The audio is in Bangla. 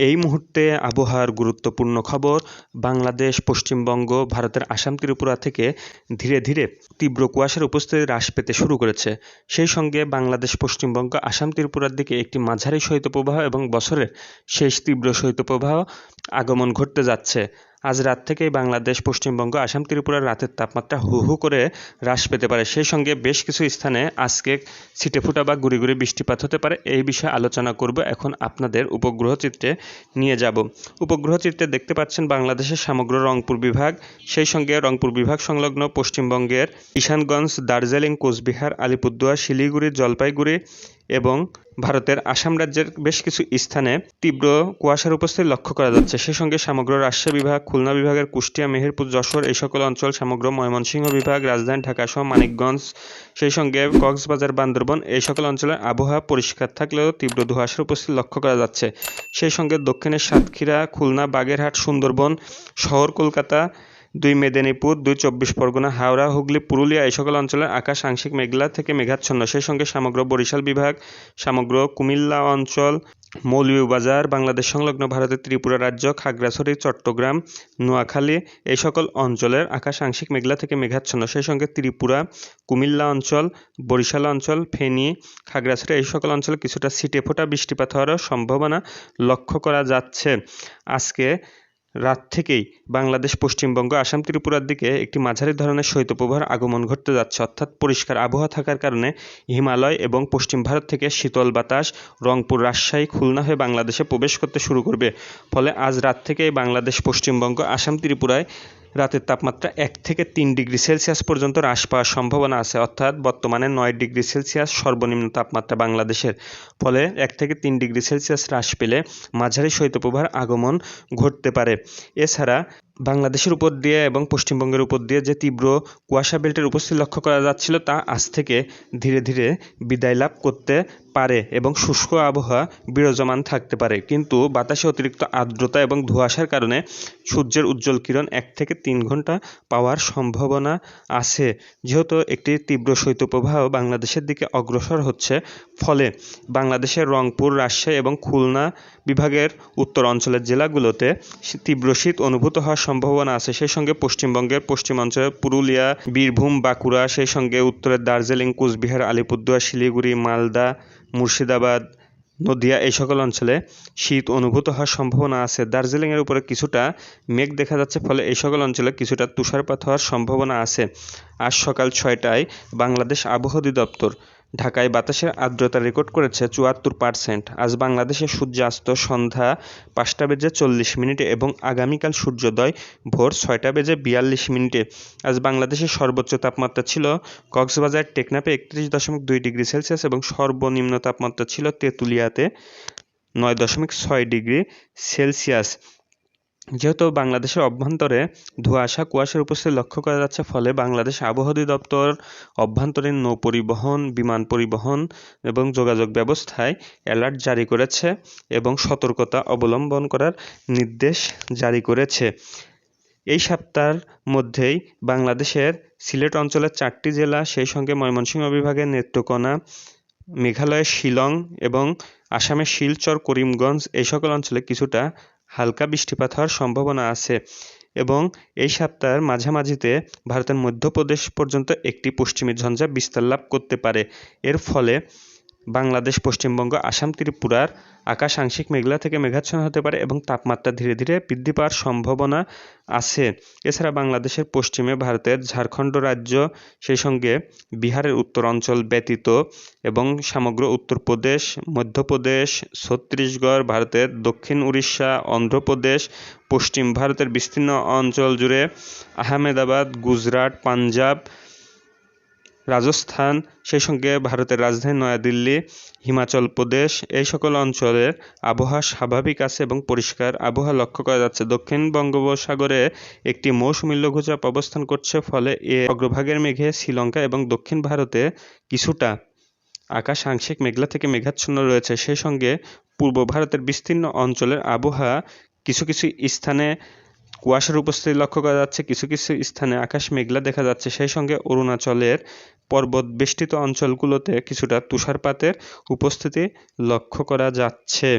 এই মুহূর্তে আবহাওয়ার গুরুত্বপূর্ণ খবর, বাংলাদেশ, পশ্চিমবঙ্গ, ভারতের আসাম, ত্রিপুরা থেকে ধীরে ধীরে তীব্র কুয়াশার উপস্থিতি হ্রাস পেতে শুরু করেছে। সেই সঙ্গে বাংলাদেশ, পশ্চিমবঙ্গ, আসাম, ত্রিপুরার দিকে একটি মাঝারি শৈত্যপ্রবাহ এবং বছরের শেষ তীব্র শৈত্যপ্রবাহ আগমন ঘটতে যাচ্ছে। আজ রাত থেকেই বাংলাদেশ, পশ্চিমবঙ্গ, আসাম, ত্রিপুরার রাতের তাপমাত্রা হু হু করে হ্রাস পেতে পারে। সেই সঙ্গে বেশ কিছু স্থানে আজকে ছিটেফোঁটা বা গুড়ি গুড়ি বৃষ্টিপাত হতে পারে। এই বিষয়ে আলোচনা করব এখন আপনাদের উপগ্রহ চিত্রে নিয়ে যাব। উপগ্রহ চিত্রে দেখতে পাচ্ছেন বাংলাদেশের সমগ্র রংপুর বিভাগ, সেই সঙ্গে রংপুর বিভাগ সংলগ্ন পশ্চিমবঙ্গের ঈশানগঞ্জ, দার্জিলিং, কোচবিহার, আলিপুরদুয়ার, শিলিগুড়ি, জলপাইগুড়ি এবং ভারতের আসাম রাজ্যের বেশ কিছু স্থানে তীব্র কুয়াশার উপস্থিতি লক্ষ্য করা যাচ্ছে। সেই সঙ্গে সমগ্র রাজশাহী বিভাগ, খুলনা বিভাগের কুষ্টিয়া, মেহেরপুর, যশোর এই সকল অঞ্চল, সমগ্র ময়মনসিংহ বিভাগ, রাজধানী ঢাকা সহ মানিকগঞ্জ, সেই সঙ্গে কক্সবাজার, বান্দরবন এই সকল অঞ্চলের আবহাওয়া পরিষ্কার থাকলেও তীব্র ধোঁয়াশার উপস্থিতি লক্ষ্য করা যাচ্ছে। সেই সঙ্গে দক্ষিণের সাতক্ষীরা, খুলনা, বাগেরহাট, সুন্দরবন, শহর, কলকাতা দুই মেদিনীপুর, দুই চব্বিশ পরগনা, হাওড়া, হুগলি, পুরুলিয়া এই সকল অঞ্চলের আকাশ আংশিক মেঘলা থেকে মেঘাচ্ছন্ন। সেই সঙ্গে সমগ্র বরিশাল বিভাগ, সমগ্র কুমিল্লা অঞ্চল, মৌলভীবাজার, বাংলাদেশ সংলগ্ন ভারতের ত্রিপুরা রাজ্য, খাগড়াছড়ি, চট্টগ্রাম, নোয়াখালী এই সকল অঞ্চলের আকাশ আংশিক মেঘলা থেকে মেঘাচ্ছন্ন। সেই সঙ্গে ত্রিপুরা, কুমিল্লা অঞ্চল, বরিশাল অঞ্চল, ফেনী, খাগড়াছড়ি এই সকল অঞ্চলে কিছুটা ছিটে ফোটা বৃষ্টিপাত হওয়ারও সম্ভাবনা লক্ষ্য করা যাচ্ছে। আজকে রাত থেকেই বাংলাদেশ পশ্চিমবঙ্গ আসাম ত্রিপুরার দিকে একটি মাঝারি ধরনের শৈত্যপ্রবাহের আগমন ঘটতে যাচ্ছে। অর্থাৎ পরিষ্কার আবহাওয়া থাকার কারণে হিমালয় এবং পশ্চিম ভারত থেকে শীতল বাতাস রংপুর, রাজশাহী, খুলনা হয়ে বাংলাদেশে প্রবেশ করতে শুরু করবে। ফলে আজ রাত থেকেই বাংলাদেশ পশ্চিমবঙ্গ, আসাম, ত্রিপুরায় রাতের তাপমাত্রা এক থেকে তিন ডিগ্রি সেলসিয়াস পর্যন্ত হ্রাস পাওয়ার সম্ভাবনা আছে, অর্থাৎ বর্তমানে নয় ডিগ্রি সেলসিয়াস সর্বনিম্ন তাপমাত্রা বাংলাদেশের। ফলে এক থেকে তিন ডিগ্রি সেলসিয়াস হ্রাস পেলে মাঝারি শৈত্যপ্রবাহের আগমন ঘটতে পারে। এছাড়া বাংলাদেশের উপর দিয়ে এবং পশ্চিমবঙ্গের উপর দিয়ে যে তীব্র কুয়াশা বেল্টের উপস্থিতি লক্ষ্য করা যাচ্ছিল তা আজ থেকে ধীরে ধীরে বিদায় লাভ করতে পারে এবং শুষ্ক আবহাওয়া বিরাজমান থাকতে পারে। কিন্তু বাতাসে অতিরিক্ত আর্দ্রতা এবং ধোঁয়াশার কারণে সূর্যের উজ্জ্বল কিরণ এক থেকে তিন ঘণ্টা পাওয়ার সম্ভাবনা আছে। যেহেতু একটি তীব্র শৈত্যপ্রবাহ বাংলাদেশের দিকে অগ্রসর হচ্ছে, ফলে বাংলাদেশের রংপুর, রাজশাহী এবং খুলনা বিভাগের উত্তর অঞ্চলের জেলাগুলোতে তীব্র শীত অনুভূত হওয়ার সম্ভাবনা আছে। সেই সঙ্গে পশ্চিমবঙ্গের পশ্চিমাঞ্চলে পুরুলিয়া, বীরভূম, বাঁকুড়া, সেই সঙ্গে উত্তরের দার্জিলিং, কোচবিহার, আলিপুরদুয়ার, শিলিগুড়ি, মালদা মুর্শিদাবাদ, নদিয়া এই সকল অঞ্চলে শীত অনুভূত হওয়ার সম্ভাবনা আছে। দার্জিলিংয়ের উপরে কিছুটা মেঘ দেখা যাচ্ছে, ফলে এই সকল অঞ্চলে কিছুটা তুষারপাত হওয়ার সম্ভাবনা আছে। আজ সকাল ছয়টায় বাংলাদেশ আবহাওয়া অধিদপ্তর ঢাকায় বাতাসের আর্দ্রতা রেকর্ড করেছে চুয়াত্তর পার্সেন্ট। আজ বাংলাদেশে সূর্যাস্ত সন্ধ্যা পাঁচটা বেজে চল্লিশ মিনিটে এবং আগামীকাল সূর্যোদয় ভোর ছয়টা বেজে বিয়াল্লিশ মিনিটে। আজ বাংলাদেশের সর্বোচ্চ তাপমাত্রা ছিল কক্সবাজার টেকনাপে একত্রিশ দশমিক দুই ডিগ্রি সেলসিয়াস এবং সর্বনিম্ন তাপমাত্রা ছিল তেঁতুলিয়াতে নয় দশমিক ছয় ডিগ্রি সেলসিয়াস। যেহেতু বাংলাদেশের অভ্যন্তরে ধোঁয়াশা কুয়াশার উপস্থিতি লক্ষ্য করা যাচ্ছে, ফলে বাংলাদেশ আবহাওয়া অধিদপ্তর অভ্যন্তরীণ নৌ পরিবহন বিমান পরিবহন এবং যোগাযোগ ব্যবস্থায় অ্যালার্ট জারি করেছে এবং সতর্কতা অবলম্বন করার নির্দেশ জারি করেছে। এই সপ্তাহের মধ্যেই বাংলাদেশের সিলেট অঞ্চলের চারটি জেলা, সেই সঙ্গে ময়মনসিংহ বিভাগের নেত্রকোনা, মেঘালয়ের শিলং এবং আসামের শিলচর, করিমগঞ্জ, এই সকল অঞ্চলে কিছুটা হালকা বৃষ্টিপাত হওয়ার সম্ভাবনা আছে এবং এই সপ্তাহের মাঝামাঝিতে ভারতের মধ্যপ্রদেশ পর্যন্ত একটি পশ্চিমী ঝঞ্ঝা বিস্তার লাভ করতে পারে। এর ফলে বাংলাদেশ, পশ্চিমবঙ্গ, আসাম, ত্রিপুরার আকাশ আংশিক মেঘলা থেকে মেঘাচ্ছন্ন হতে পারে এবং তাপমাত্রা ধীরে ধীরে বৃদ্ধি পাওয়ার সম্ভাবনা আছে। এছাড়া বাংলাদেশের পশ্চিমে ভারতের ঝাড়খণ্ড রাজ্য, সেই সঙ্গে বিহারের উত্তর অঞ্চল ব্যতীত এবং সমগ্র উত্তরপ্রদেশ, মধ্যপ্রদেশ, ছত্তিশগড়, ভারতের দক্ষিণ উড়িষ্যা, অন্ধ্রপ্রদেশ, পশ্চিম ভারতের বিস্তীর্ণ অঞ্চল জুড়ে আহমেদাবাদ, গুজরাট, পাঞ্জাব রাজস্থান, সেই সঙ্গে ভারতের রাজধানী নয়াদিল্লি, হিমাচল প্রদেশ, এই সকল অঞ্চলের আবহাওয়া স্বাভাবিক আছে এবং পরিষ্কার আবহাওয়া লক্ষ্য করা যাচ্ছে। দক্ষিণ বঙ্গোপসাগরে একটি মৌসুমী লঘুচাপ অবস্থান করছে, ফলে এ অগ্রভাগের মেঘে শ্রীলঙ্কা এবং দক্ষিণ ভারতে কিছুটা আকাশ আংশিক মেঘলা থেকে মেঘাচ্ছন্ন রয়েছে। সেই সঙ্গে পূর্ব ভারতের বিস্তীর্ণ অঞ্চলের আবহাওয়া কিছু কিছু স্থানে কুয়াশার উপস্থিতি লক্ষ্য করা যাচ্ছে, কিছু কিছু স্থানে আকাশ মেঘলা দেখা যাচ্ছে। সেই সঙ্গে অরুণাচলের পর্বত বেষ্টিত অঞ্চলগুলোতে কিছুটা তুষারপাতের উপস্থিতি লক্ষ্য করা যাচ্ছে।